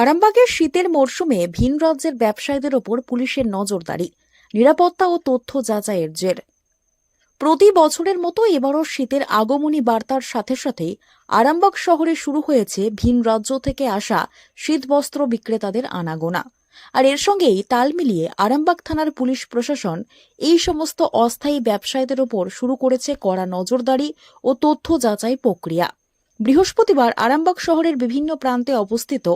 আরামবাগের শীতের মরশুমে ভিন রাজ্যের ব্যবসায়ীদের ওপর পুলিশের নজরদারি, নিরাপত্তা ও তথ্য যাচাইয়ের জের। প্রতি বছরের মতো এবারও শীতের আগমনী বার্তার সাথে সাথে আরামবাগ শহরে শুরু হয়েছে ভিন রাজ্য থেকে আসা শীতবস্ত্র বিক্রেতাদের আনাগোনা। আর এর সঙ্গেই তাল মিলিয়ে আরামবাগ থানার পুলিশ প্রশাসন এই সমস্ত অস্থায়ী ব্যবসায়ীদের ওপর শুরু করেছে কড়া নজরদারি ও তথ্য যাচাই প্রক্রিয়া। বৃহস্পতিবার আরামবাগ শহরের বিভিন্ন প্রান্তে অবস্থিত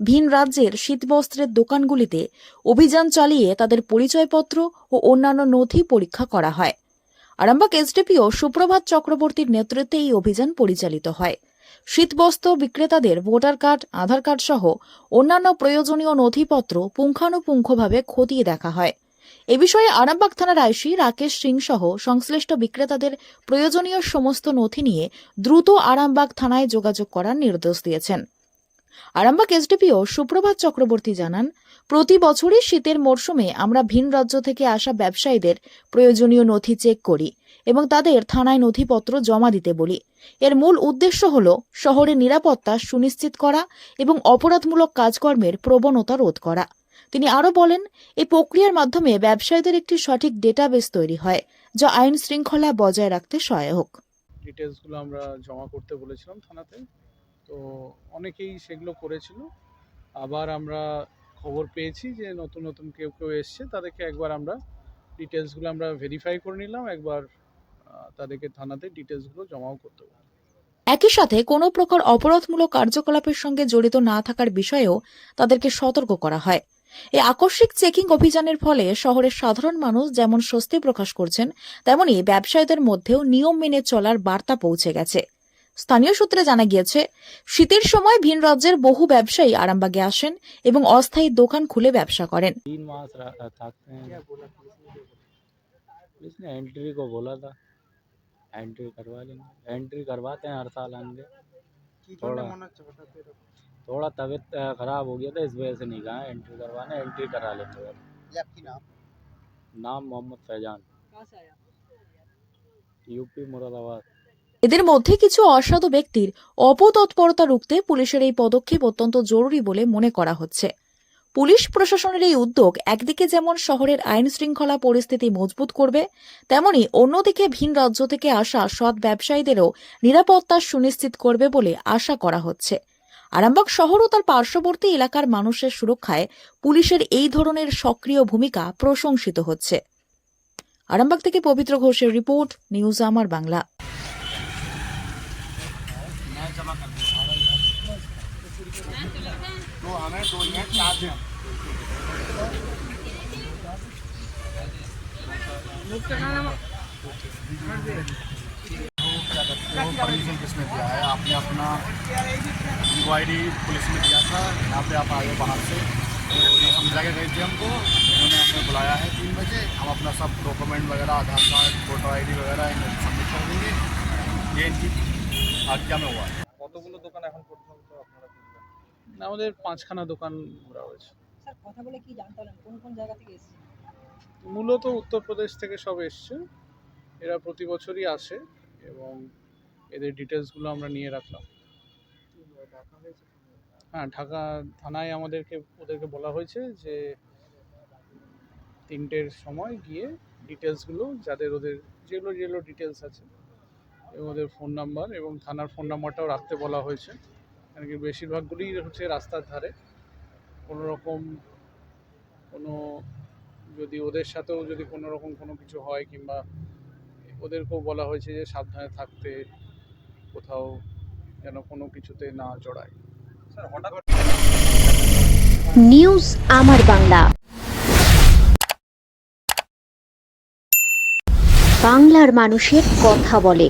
ভিন রাজ্যের শীতবস্ত্রের দোকানগুলিতে অভিযান চালিয়ে তাদের পরিচয়পত্র ও অন্যান্য নথি পরীক্ষা করা হয়। আরামবাগ এসডিপিও সুপ্রভাত চক্রবর্তীর নেতৃত্বে এই অভিযান পরিচালিত হয়। শীতবস্ত্র বিক্রেতাদের ভোটার কার্ড, আধার কার্ড সহ অন্যান্য প্রয়োজনীয় নথিপত্র পুঙ্খানুপুঙ্খভাবে খতিয়ে দেখা হয়। এ বিষয়ে আরামবাগ থানার আইসি রাকেশ সিং সহ সংশ্লিষ্ট বিক্রেতাদের প্রয়োজনীয় সমস্ত নথি নিয়ে দ্রুত আরামবাগ থানায় যোগাযোগ করার নির্দেশ দিয়েছেন। আরামবাগ এসডিপিও সুপ্রভাত চক্রবর্তী জানান, প্রতি বছরই শীতের মরশুমে আমরা ভিন রাজ্য থেকে আসা ব্যবসায়ীদের প্রয়োজনীয় নথি চেক করি এবং তাদের থানায় নথিপত্র জমা দিতে বলি। এর মূল উদ্দেশ্য হল শহরের নিরাপত্তা সুনিশ্চিত করা এবং অপরাধমূলক কাজকর্মের প্রবণতা রোধ করা। তিনি আরও বলেন এই প্রক্রিয়ার মাধ্যমে ব্যবসায়ীদের একটি সঠিক ডেটাবেস তৈরি হয় যা আইন শৃঙ্খলা বজায় রাখতে সহায়ক। ডিটেলসগুলো আমরা জমা করতে বলেছিলাম থানাতে তো অনেকেই সেগুলো করেছিল। আবার আমরা খবর পেয়েছি যে নতুন নতুন কেউ কেউ এসছে তাদেরকে একবার আমরা ডিটেলসগুলো আমরা ভেরিফাই করে নিলাম একবার তাদেরকে থানাতে ডিটেলসগুলো জমাও করতে বললাম। একই সাথে কোনো প্রকার অপরাধমূলক কার্যকলাপের সঙ্গে জড়িত না থাকার বিষয়েও তাদেরকে সতর্ক করা হয়। এই আকস্মিক চেকিং অভিযানের ফলে শহরের সাধারণ মানুষ যেমন স্বস্তি প্রকাশ করছেন তেমনি ব্যবসায়ীদের মধ্যেও নিয়ম মেনে চলার বার্তা পৌঁছে গেছে স্থানীয় সূত্রে জানা গিয়েছে শীতের সময় ভিন রাজ্যের বহু ব্যবসায়ী আরামবাগে আসেন এবং অস্থায়ী দোকান খুলে ব্যবসা করেন तीन मास रह- थकते हैं पुलिस ने एंट्री को बोला था एंट्री करवा लेंगे एंट्री करवाते हैं हर साल आएंगे थोड़ा थोड़ा तबीयत अ, खराब हो गया था इस वजह से नहीं कहा एंट्री करवाने एंट्री करा लेंगे अब। ये आपकी नाम नाम मोहम्मद फैजान यूपी मुरादाबाद এদের মধ্যে কিছু অসাধু ব্যক্তির অপতৎপরতা রুখতে পুলিশের এই পদক্ষেপ অত্যন্ত জরুরি বলে মনে করা হচ্ছে পুলিশ প্রশাসনের এই উদ্যোগ একদিকে যেমন শহরের আইন শৃঙ্খলা পরিস্থিতি মজবুত করবে তেমনি অন্যদিকে ভিন রাজ্য থেকে আসা সৎ ব্যবসায়ীদেরও নিরাপত্তা সুনিশ্চিত করবে বলে আশা করা হচ্ছে আরামবাগ শহর ও তার পার্শ্ববর্তী এলাকার মানুষের সুরক্ষায় পুলিশের এই ধরনের সক্রিয় ভূমিকা প্রশংসিত হচ্ছে। আরামবাগ থেকে পবিত্র ঘোষের রিপোর্ট, নিউজ আমার বাংলা। हमें दो मिनट चार दिन परमिशन किसने दिया है आपने अपना डी पुलिस में दिया था यहाँ पे आप आए बाहर से तो ये समझा के गए थे हमको उन्होंने हमें बुलाया है तीन बजे हम अपना सब डॉक्यूमेंट वगैरह आधार कार्ड वोटर आईडी वगैरह इन्हें सबमिट कर देंगे ये इनकी आज्ञा में हुआ है কতগুলো দোকান এখন পর্যন্ত আপনারা খুলবেন আমাদের পাঁচখানা দোকান ঘোরা হয়েছে স্যার কথা বলে কি জানতে পারলেন কোন কোন জায়গা থেকে এসেছে মূলত উত্তরপ্রদেশ থেকে সব এসছে এরা প্রতি বছরই আসে এবং এদের ডিটেলসগুলো আমরা নিয়ে রাখলাম। হ্যাঁ ঢাকা থানায় আমাদেরকে, ওদেরকে বলা হয়েছে যে তিনটের সময় গিয়ে ডিটেলসগুলো যাদের ওদের যেগুলো যেগুলো ডিটেলস আছে ওদের ফোন নাম্বার এবং থানার ফোন নাম্বারটাও রাখতে বলা হয়েছে। কারণ কি বেশিরভাগগুলোই হচ্ছে রাস্তার ধারে। কোনো রকম কোনো, যদি ওদের সাথেও যদি কোনো রকম কোনো কিছু হয় কিংবা ওদেরকেও বলা হয়েছে যে সাবধানে থাকতে কোথাও যেন কোনো কিছুতে না জড়ায়। নিউজ আমার বাংলা। বাংলার মানুষের কথা বলে।